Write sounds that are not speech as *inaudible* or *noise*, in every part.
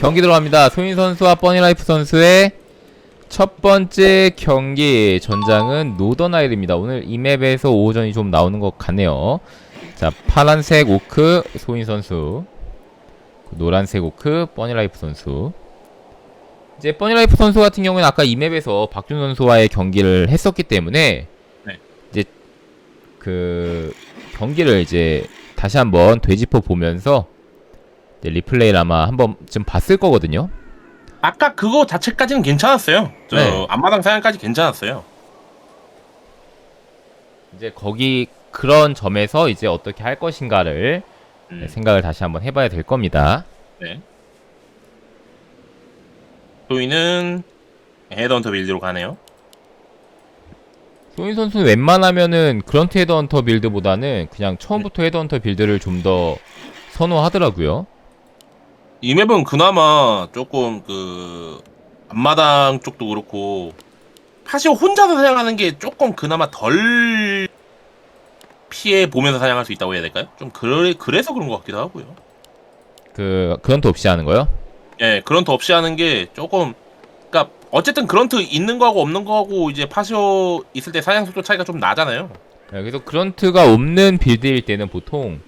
경기 들어갑니다. 소인 선수와 버니라이프 선수의 첫 번째 경기 전장은 노더나일입니다. 오늘 이 맵에서 오전이 좀 나오는 것 같네요. 자, 파란색 오크 소인 선수, 노란색 오크 버니라이프 선수. 이제 버니라이프 선수 같은 경우는 아까 이 맵에서 박준 선수와의 경기를 했었기 때문에 네. 이제 그 경기를 이제 다시 한번 되짚어 보면서 리플레이를 아마 한번 좀 봤을 거거든요. 아까 그거 자체까지는 괜찮았어요. 저 네. 앞마당 사냥까지 괜찮았어요. 이제 거기 그런 점에서 이제 어떻게 할 것인가를 음, 생각을 다시 한번 해봐야 될 겁니다. 네. 또이는 헤드헌터 빌드로 가네요. 소인 선수는 웬만하면은 그런트 헤드헌터 빌드보다는 그냥 처음부터 헤드헌터 빌드를 좀 더 선호하더라고요. 이 맵은 그나마 조금 그 앞마당 쪽도 그렇고 파시오 혼자서 사냥하는 게 조금 그나마 덜 피해 보면서 사냥할 수 있다고 해야 될까요? 좀 그래 그래서 그런 것 같기도 하고요. 그 그런트 없이 하는 거요? 예, 그런트 없이 하는 게 조금 그러니까 어쨌든 그런트 있는 거하고 없는 거하고 이제 파시오 있을 때 사냥 속도 차이가 좀 나잖아요. 네, 그래서 그런트가 없는 빌드일 때는 보통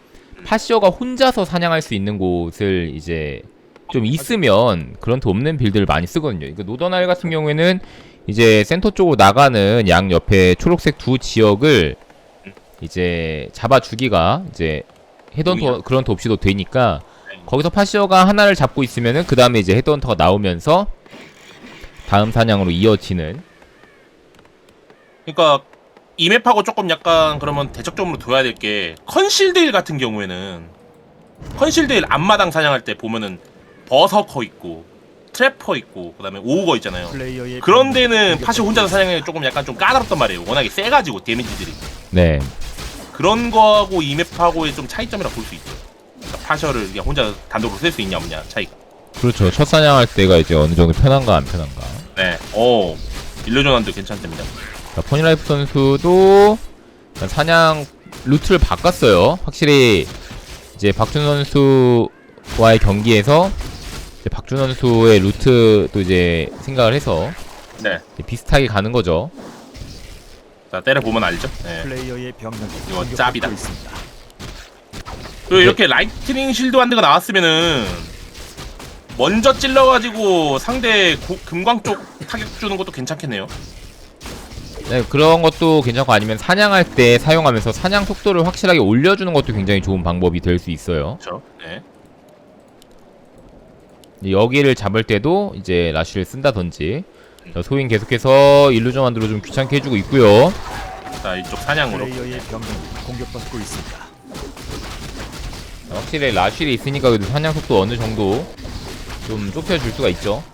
파시어가 혼자서 사냥할 수 있는 곳을 이제 좀 있으면 그런트 없는 빌드를 많이 쓰거든요. 이거 노더날 같은 경우에는 이제 센터 쪽으로 나가는 양 옆에 초록색 두 지역을 이제 잡아주기가 이제 헤드헌터 그런트 없이도 되니까 거기서 파시어가 하나를 잡고 있으면은 그 다음에 이제 헤드헌터가 나오면서 다음 사냥으로 이어지는. 그러니까 이 맵하고 조금 약간 그러면 대척점으로 둬야 될 게 컨실드일 같은 경우에는 컨실드일 앞마당 사냥할 때 보면은 버서커 있고 트래퍼 있고 그다음에 오우거 있잖아요. 그런 데는 파시 혼자서 사냥하기 조금 약간 좀 까다롭단 말이에요. 워낙에 세가지고 데미지들이 네 그런 거하고 이 맵하고의 좀 차이점이라 볼 수 있죠. 그러니까 파셔를 그냥 혼자 단독으로 쓸 수 있냐 없냐 차이가. 그렇죠. 첫 사냥할 때가 이제 어느 정도 편한가 안 편한가. 네. 오 일루전한도 괜찮답니다. 자, 포니라이프 선수도 일단 사냥 루트를 바꿨어요. 확실히 이제 박준 선수와의 경기에서 이제 박준 선수의 루트도 이제 생각을 해서 네. 이제 비슷하게 가는 거죠. 자 때려 보면 알죠. 네. 플레이어의 병력이 이거 짭이다. 있습니다. 그리고 이렇게 라이트닝 실드 한대가 나왔으면은 먼저 찔러가지고 상대 구- 금광 쪽 타격 주는 것도 괜찮겠네요. 네, 그런 것도 괜찮고 아니면 사냥할 때 사용하면서 사냥 속도를 확실하게 올려주는 것도 굉장히 좋은 방법이 될 수 있어요. 그렇죠. 네. 여기를 잡을 때도 이제 라쉬를 쓴다든지 자, 소인 계속해서 일루전 만들어 좀 귀찮게 해주고 있고요. 자 이쪽 사냥으로. 병력이 공격받고 있습니다. 자, 확실히 라쉬이 있으니까 그래도 사냥 속도 어느 정도 좀 좁혀줄 수가 있죠.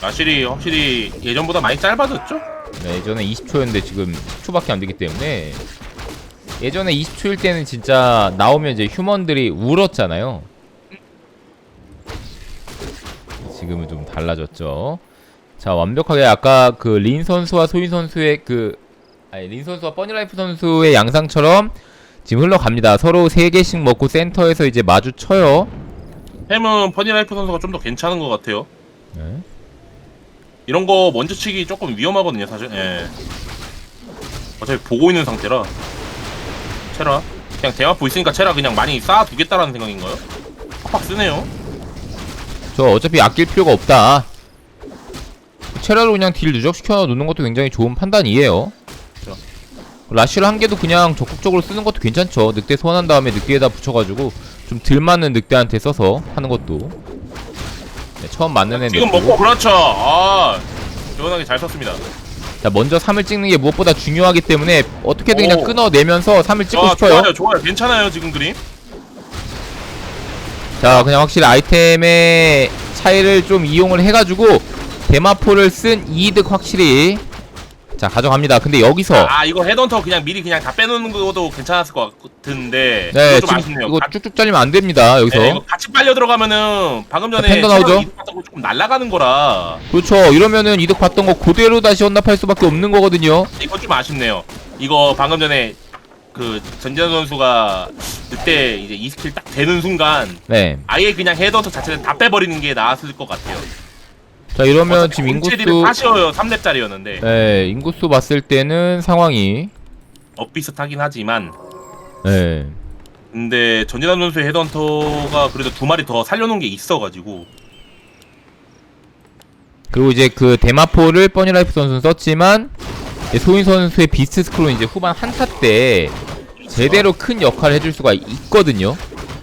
마실이 확실히 예전보다 많이 짧아졌죠? 네, 예전에 20초였는데 지금 10초밖에 안 되기 때문에 예전에 20초일 때는 진짜 나오면 이제 휴먼들이 울었잖아요. 지금은 좀 달라졌죠. 자, 완벽하게 아까 그 린 선수와 소인 선수의 그 아니 린 선수와 버니라이프 선수의 양상처럼 지금 흘러갑니다. 서로 3개씩 먹고 센터에서 이제 마주쳐요. 햄은 퍼니라이프 선수가 좀 더 괜찮은 것 같아요. 네. 이런 거 먼저 치기 조금 위험하거든요, 사실. 예. 어차피 보고 있는 상태라. 체라. 그냥 대마포 있으니까 체라 그냥 많이 쌓아두겠다라는 생각인가요? 팍팍 쓰네요. 저 어차피 아낄 필요가 없다. 체라로 그냥 딜 누적시켜 놓는 것도 굉장히 좋은 판단이에요. 그렇죠. 라쉬를 한 개도 그냥 적극적으로 쓰는 것도 괜찮죠. 늑대 소환한 다음에 늑대에다 붙여가지고 좀 덜 맞는 늑대한테 써서 하는 것도. 네, 처음 맞는 애는 지금 먹고 그렇죠. 아, 시원하게 잘 썼습니다. 자 먼저 3을 찍는 게 무엇보다 중요하기 때문에 어떻게든 그냥 오. 끊어내면서 3을 찍고 아, 싶어요. 좋아요, 좋아요. 괜찮아요, 지금 그림. 자 그냥 확실히 아이템의 차이를 좀 이용을 해가지고 대마포를 쓴 이득 확실히 자 가져갑니다. 근데 여기서 아, 이거 헤드헌터 그냥 미리 그냥 다 빼놓는 것도 괜찮았을 것 같은데. 네, 이거 좀 지금 아쉽네요. 이거 가- 쭉쭉 잘리면 안 됩니다. 여기서. 네, 이거 같이 빨려 들어가면은 방금 전에 팬더 나오죠? 체력 조금 날아가는 거라 그렇죠. 이러면은 이득 봤던 거 그대로 다시 혼납할 수밖에 없는 거거든요. 이거 좀 아쉽네요. 이거 방금 전에 그 전지현 선수가 그때 이제 이 스킬 딱 되는 순간 네. 아예 그냥 헤더터 자체를 다 빼버리는 게 나았을 것 같아요. 자 이러면 지금 인구수 하시어요. 3렙짜리였는데. 네 인구수 봤을 때는 상황이 어 비슷하긴 하지만. 네. 근데 전진환 선수의 헤드헌터가 그래도 두 마리 더 살려놓은 게 있어가지고. 그리고 이제 그 대마포를 버니라이프 선수는 썼지만 이제 소인 선수의 비스트 스크롤은 이제 후반 한타 때 제대로 큰 역할을 해줄 수가 있거든요.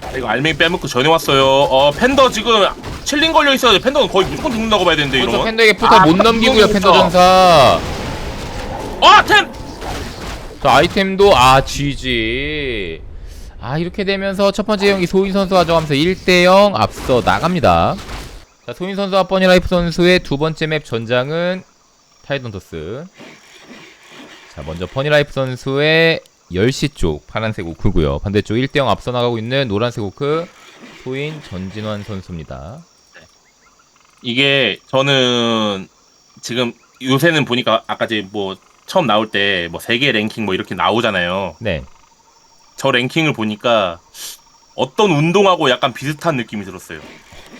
아, 이거 알맹이 빼먹고 전에 왔어요. 어 팬더 지금 칠링 걸려 있어요. 팬더는 거의 무조건 죽는다고 봐야 되는데 그렇죠. 이러면. 팬더에게 포탑 아, 못 넘기고요. 팬더 팬더 전사. 아 템. 자 아이템도 아 GG. 아 이렇게 되면서 첫 번째 경기 소인 선수가 가져가면서 1대0 앞서 나갑니다. 자 소인 선수와 버니라이프 선수의 두 번째 맵 전장은 타이던토스. 자 먼저 버니라이프 선수의 10시 쪽 파란색 오크고요. 반대쪽 1대0 앞서 나가고 있는 노란색 오크 소인 전진환 선수입니다. 이게 저는 지금 요새는 보니까 아까 뭐 처음 나올 때 뭐 세계 랭킹 뭐 이렇게 나오잖아요. 네. 저 랭킹을 보니까 어떤 운동하고 약간 비슷한 느낌이 들었어요.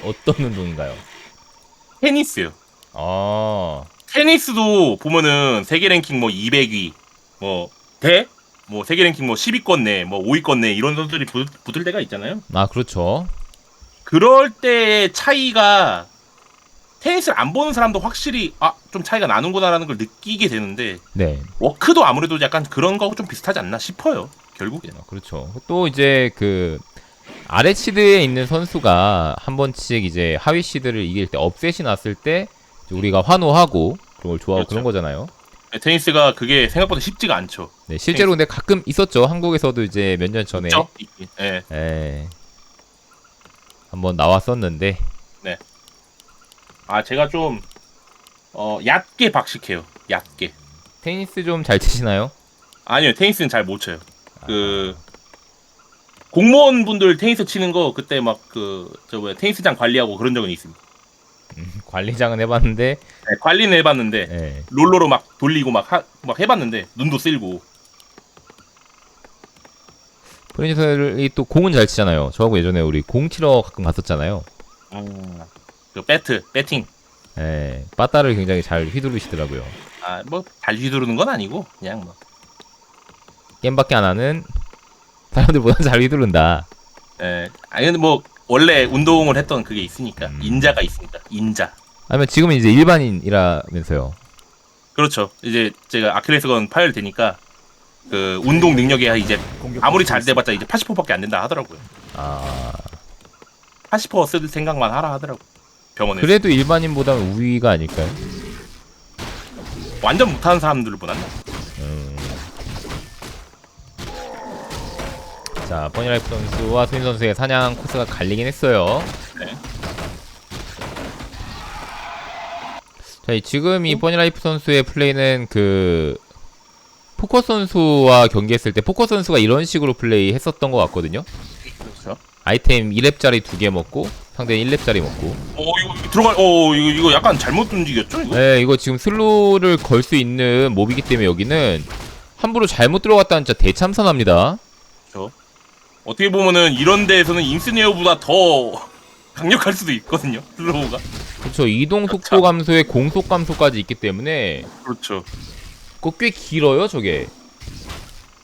어떤 운동인가요? 테니스요. 아, 테니스도 보면은 세계 랭킹 뭐 200위 뭐 대? 뭐 세계 랭킹 뭐 10위권 내, 뭐 5위권 내 이런 선수들이 붙, 붙을 때가 있잖아요. 아 그렇죠. 그럴 때의 차이가 테니스를 안 보는 사람도 확실히 아 좀 차이가 나는구나라는 걸 느끼게 되는데 네. 워크도 아무래도 약간 그런 거하고 좀 비슷하지 않나 싶어요. 결국에. 어, 그렇죠. 또 이제 그 아래 시드에 있는 선수가 한 번씩 이제 하위 시드를 이길 때 업셋이 났을 때 우리가 환호하고 그런 걸 좋아하고 그렇죠. 그런 거잖아요. 네, 테니스가 그게 생각보다 쉽지가 않죠. 네, 실제로 근데 가끔 있었죠. 한국에서도 이제 몇 년 전에 그렇죠? 예. 한번 나왔었는데 아 제가 좀 어, 얕게 박식해요. 얕게. 테니스 좀 잘 치시나요? 아니요, 테니스는 잘 못 쳐요. 그 공무원 분들 테니스 치는 거 그때 막 그 저 뭐야 테니스장 관리하고 그런 적은 있습니다. 음, 관리장은 해봤는데 네, 관리는 해봤는데 예. 롤러로 막 돌리고 막, 하, 막 해봤는데 눈도 쓸고 프렌즈들이 또 공은 잘 치잖아요. 저하고 예전에 우리 공 치러 가끔 갔었잖아요. 그 배트 배팅 예. 빠따를 굉장히 잘 휘두르시더라고요. 아뭐잘 휘두르는 건 아니고 그냥 뭐 게임밖에 안 하는 사람들보다 *laughs* 잘 휘두른다. 예. 아니 근데 뭐 원래 운동을 했던 그게 있으니까 음. 인자가 있으니까 인자 아니면 지금은 이제 일반인이라면서요. 그렇죠 이제 제가 아킬레스건 파열 되니까 그 운동 능력이 이제 아무리 잘. 돼봤자 이제 80%밖에 안 된다 하더라고요 아 80%쓸 생각만 하라 하더라고 병원에 서 그래도 일반인보다는 우위가 아닐까요? 완전 못하는 사람들보다 음. 자 버니라이프 선수와 소인 선수의 사냥 코스가 갈리긴 했어요. 네. 자 이- 지금 이 버니라이프 선수의 플레이는 그 포커 선수와 경기했을 때 포커 선수가 이런 식으로 플레이 했었던 것 같거든요. 그렇죠 아이템 2렙짜리 두 개 먹고 상대는 1렙짜리 먹고 어 이거 들어갈 어 이거 이거 약간 잘못 움직였죠 이거 네, 이거 지금 슬로우를 걸 수 있는 몹이기 때문에 여기는 함부로 잘못 들어갔다는 진짜 대참사납니다. 그렇죠 어떻게 보면은 이런 데에서는 인스네어보다 더 강력할 수도 있거든요 슬로우가 그렇죠. 이동 속도 감소에 공속 감소까지 있기 때문에 그렇죠 그거 꽤 길어요, 저게.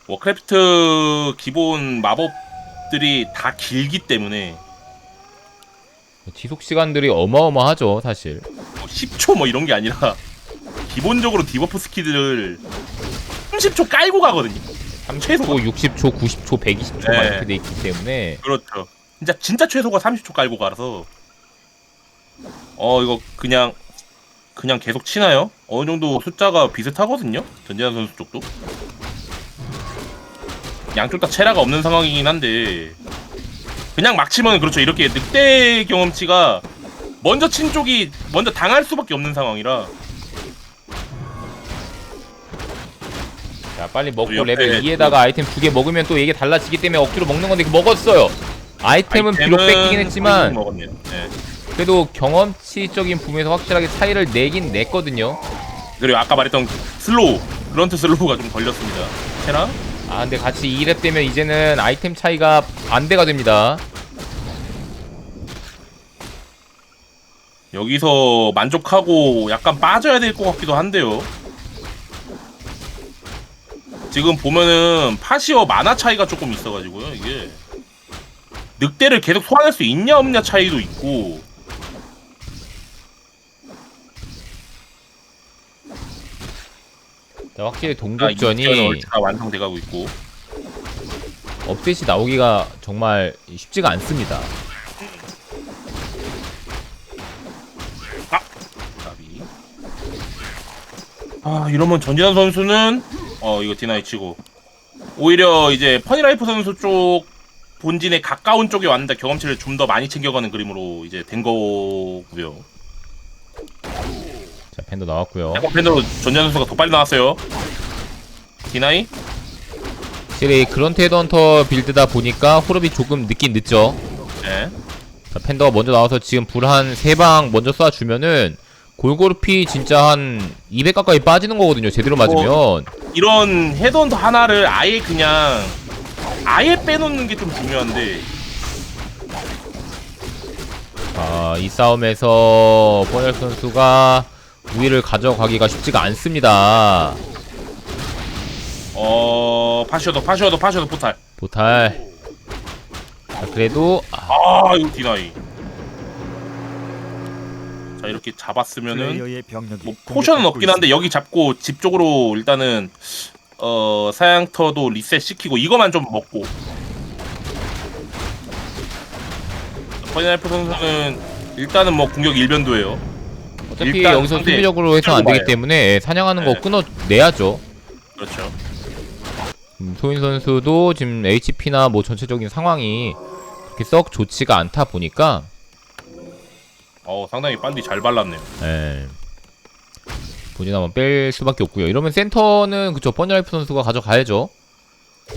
워크래프트 기본 마법들이 다 길기 때문에 지속 시간들이 어마어마하죠, 사실. 뭐 10초 뭐 이런 게 아니라 기본적으로 디버프 스킬을 30초 깔고 가거든요 30초, 60초, 90초, 120초 막 네. 이렇게 돼 있기 때문에 그렇죠. 진짜 진짜 최소가 30초 깔고 가라서 어 이거 그냥 그냥 계속 치나요? 어느 정도 숫자가 비슷하거든요. 전재환 선수 쪽도 양쪽 다 체라가 없는 상황이긴 한데 그냥 막 치면 그렇죠. 이렇게 늑대 경험치가 먼저 친 쪽이 먼저 당할 수밖에 없는 상황이라 자, 빨리 먹고 레벨 2에다가 아이템 두 개 먹으면 또 이게 달라지기 때문에 억지로 먹는 건데 먹었어요. 아이템은 비록 뺏기긴 했지만 먹었네요. 네. 그래도 경험치적인 부분에서 확실하게 차이를 내긴 냈거든요. 그리고 아까 말했던 슬로우 그런트 슬로우가 좀 걸렸습니다. 체라 아 근데 같이 2렙 되면 이제는 아이템 차이가 반대가 됩니다 여기서 만족하고 약간 빠져야 될 것 같기도 한데요. 지금 보면은 파시어 만화 차이가 조금 있어가지고요. 이게 늑대를 계속 소환할 수 있냐 없냐 차이도 있고 자, 확실히 아, 동족전이 얼트가 완성돼가고 있고 업데이트 나오기가 정말 쉽지가 않습니다 가비. 아 이러면 전진환 선수는 어 이거 디나이 치고 오히려 이제 퍼니라이프 선수 쪽 본진에 가까운 쪽에 왔는데 경험치를 좀 더 많이 챙겨가는 그림으로 이제 된 거고요. 자 팬도 나왔고요 세컨 팬으로 전진환 선수가 더 빨리 나왔어요. 디나이 확실히 그런트 헤드헌터 빌드다 보니까 호흡이 조금 늦긴 늦죠 네. 자, 팬더가 먼저 나와서 지금 불 한 세 방 먼저 쏴주면은 골고루 피 진짜 한 200 가까이 빠지는 거거든요 제대로 맞으면. 이런 헤드헌터 하나를 아예 그냥 아예 빼놓는 게 좀 중요한데. 아, 이 싸움에서 뽀넬 선수가 우위를 가져가기가 쉽지가 않습니다. 어 파시어도 파시어도 파시어도 포탈. 보탈. 자, 그래도 아, 아 이거 디나이 자 이렇게 잡았으면은 플레이어의 병력이 뭐 포션은 공격받고 없긴 한데 여기 잡고 집 쪽으로 일단은 어 사양터도 리셋 시키고 이거만 좀 먹고 퍼니나이프 선수는 일단은 뭐 공격 일변도예요 어차피 일단 여기서 상대 수비적으로 해서 안 되기 봐요. 때문에 사냥하는 거 네. 끊어내야죠. 그렇죠 음, 소인 선수도 지금 HP나 뭐 전체적인 상황이 그렇게 썩 좋지가 않다 보니까 어 상당히 빨리 잘 발랐네요 예. 본인 한번 뺄 수밖에 없고요. 이러면 센터는 그쵸 뻔니라이프 선수가 가져가야죠.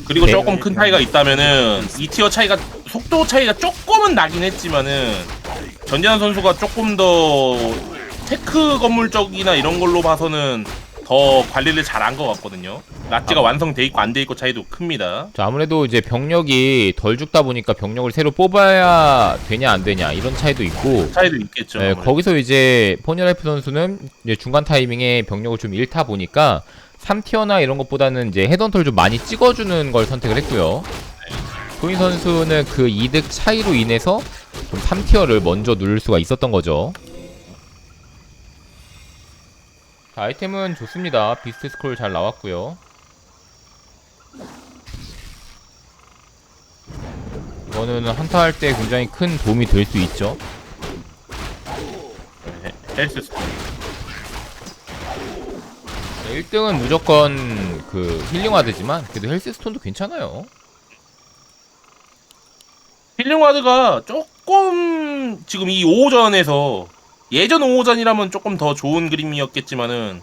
그리고 네. 조금 큰 차이가 있다면은 이 티어 차이가 속도 차이가 조금은 나긴 했지만은 전재환 선수가 조금 더 테크 건물 쪽이나 이런 걸로 봐서는 더 관리를 잘한 것 같거든요. 낫지가 아. 완성돼 있고 안 돼 있고 차이도 큽니다. 자, 아무래도 이제 병력이 덜 죽다 보니까 병력을 새로 뽑아야 되냐 안 되냐 이런 차이도 있고 차이도 있겠죠. 네, 아무래도. 거기서 이제 포니라이프 선수는 이제 중간 타이밍에 병력을 좀 잃다 보니까 3티어나 이런 것보다는 이제 헤던터를 좀 많이 찍어주는 걸 선택을 했고요. 소인 선수는 그 이득 차이로 인해서 좀 3티어를 먼저 누를 수가 있었던 거죠. 자, 아이템은 좋습니다. 비스트 스크롤 잘 나왔고요. 이거는 한타 할 때 굉장히 큰 도움이 될 수 있죠. 네, 헬스 스톤. 1등은 무조건 그 힐링와드지만 그래도 헬스스톤도 괜찮아요. 힐링와드가 조금 지금 이 5호전에서 예전 5호전이라면 조금 더 좋은 그림이었겠지만은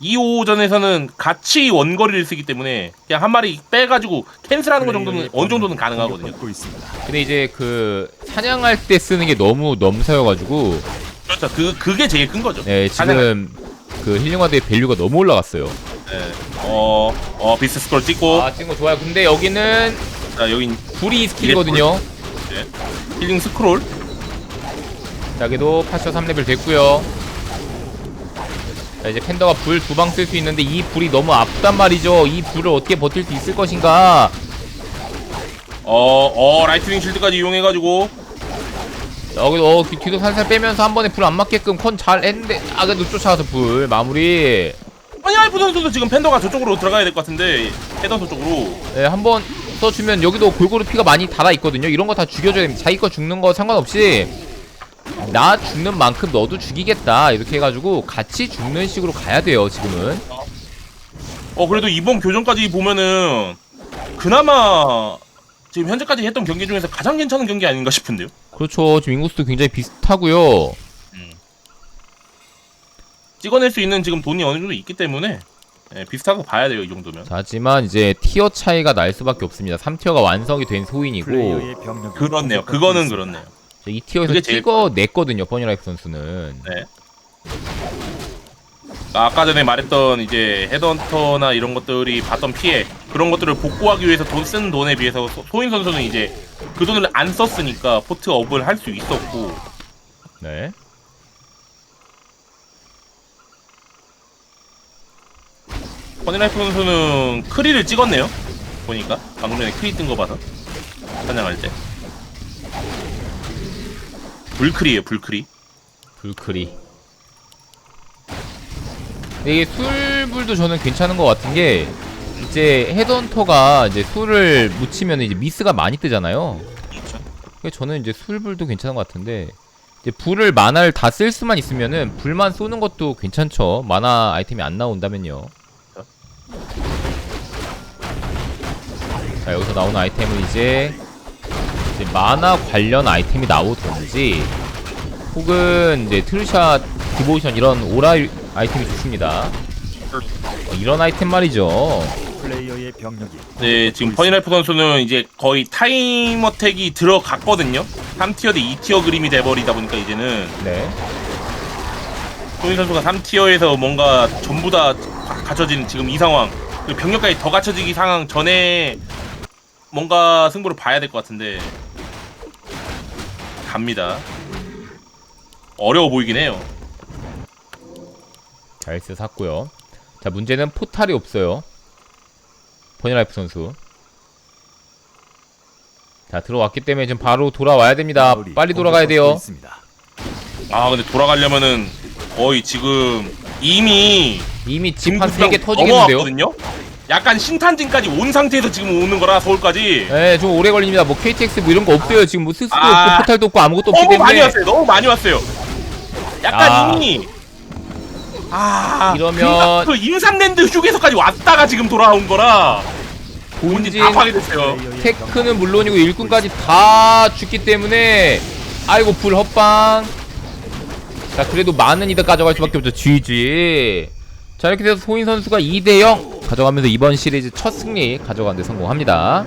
이 5호전에서는 같이 원거리를 쓰기 때문에 그냥 한 마리 빼가지고 캔슬하는 거 정도는 어느 정도는 가능하거든요. 근데 이제 그 사냥할 때 쓰는 게 너무 넘사여가지고 그렇죠. 그 그게 제일 큰 거죠. 네, 지금 그 힐링와드의 밸류가 너무 올라갔어요. 네. 어, 어 비스 스콜 찍고 아, 지금 거 좋아요. 근데 여기는 자 여긴 불이 스킬이거든요. 힐링 스크롤. 자, 여기도 파셔 3레벨 됐고요. 자, 이제 팬더가 불 두 방 쓸 수 있는데 이 불이 너무 아프단 말이죠. 이 불을 어떻게 버틸 수 있을 것인가? 어, 어 라이트닝 실드까지 이용해가지고 여기 어 뒤- 뒤도 살살 빼면서 한 번에 불 안 맞게끔 컨 잘 했는데 아 그래도 쫓아가서 불 마무리 아니 알프 선수도 지금 팬더가 저쪽으로 들어가야 될 것 같은데 헤더서 쪽으로 네, 한 번 써주면 여기도 골고루 피가 많이 달아 있거든요 이런 거 다 죽여줘야 됩니다 자기 거 죽는 거 상관없이 나 죽는 만큼 너도 죽이겠다 이렇게 해가지고 같이 죽는 식으로 가야 돼요 지금은 어 그래도 이번 교전까지 보면은 그나마 지금 현재까지 했던 경기 중에서 가장 괜찮은 경기 아닌가 싶은데요. 그렇죠 지금 인구수도 굉장히 비슷하고요 찍어낼 수 있는 지금 돈이 어느 정도 있기 때문에 예, 비슷하고 봐야 돼요 이 정도면. 자, 하지만 이제 티어 차이가 날 수밖에 없습니다 3티어가 완성이 된 소인이고 그렇네요. 그거는. 그렇네요. 2티어에서 그게 제일 찍어냈거든요 버니라이프 선수는 네. 아까 전에 말했던 이제 헤드헌터나 이런 것들이 봤던 피해 그런 것들을 복구하기 위해서 돈 쓴 돈에 비해서 소- 소인 선수는 이제 그 돈을 안 썼으니까 포트 업을 할 수 있었고 네. 허니라이프 선수는 크리를 찍었네요. 보니까 방금 전에 크리 뜬 거 봐서 사냥할 때 불크리에요 불크리. 불크리. 근데 이게 술불도 저는 괜찮은 것 같은 게 이제 헤드헌터가 이제 술을 묻히면 이제 미스가 많이 뜨잖아요. 그렇죠. 그래서 저는 이제 술불도 괜찮은 것 같은데 이제 불을 만화를 다 쓸 수만 있으면은 불만 쏘는 것도 괜찮죠. 만화 아이템이 안 나온다면요. 자 여기서 나오는 아이템은 이제, 이제 만화 관련 아이템이 나오든지 혹은 이제 트루샷 디보션 이런 오라 아이템이 좋습니다. 어, 이런 아이템 말이죠. 플레이어의 병력이 네, 지금 허니라이프 선수는 이제 거의 타임 어택이 들어갔거든요. 3티어 대 2티어 그림이 돼버리다 보니까 이제는 네. 소인 선수가 3티어에서 뭔가 전부 다 가- 갖춰진 지금 이 상황 그리고 병력까지 더 갖춰지기 상황 전에 뭔가 승부를 봐야 될 것 같은데 갑니다. 어려워 보이긴 해요. 잘스 샀고요. 자 문제는 포탈이 없어요. 버니라이프 선수. 자 들어왔기 때문에 지금 바로 돌아와야 됩니다. 빨리 돌아가야 돼요. 있습니다. 아 근데 돌아가려면은 거의 지금 이미 이미 집한 김구경 3개 터지겠는데요? 약간 신탄진까지 온 상태에서 지금 오는 거라 서울까지 네, 좀 오래 걸립니다. 뭐 KTX 뭐 이런 거 없어요. 지금 뭐 스스도 아. 없고 포탈도 없고 아무것도 없기 너무 많이 때문에 왔어요. 너무 많이 왔어요. 약간 아. 이미 아 이러면- 그 임산랜드 휴게소까지 왔다가 지금 돌아온 거라 본진 본진 다 파괴됐어요. 테크는 물론이고 일꾼까지 다 죽기 때문에 아이고 불 헛방. 자 그래도 많은 이득 가져갈 수밖에 없죠. GG. 자 이렇게 돼서 소인 선수가 2대0 가져가면서 이번 시리즈 첫 승리 가져가는데 성공합니다.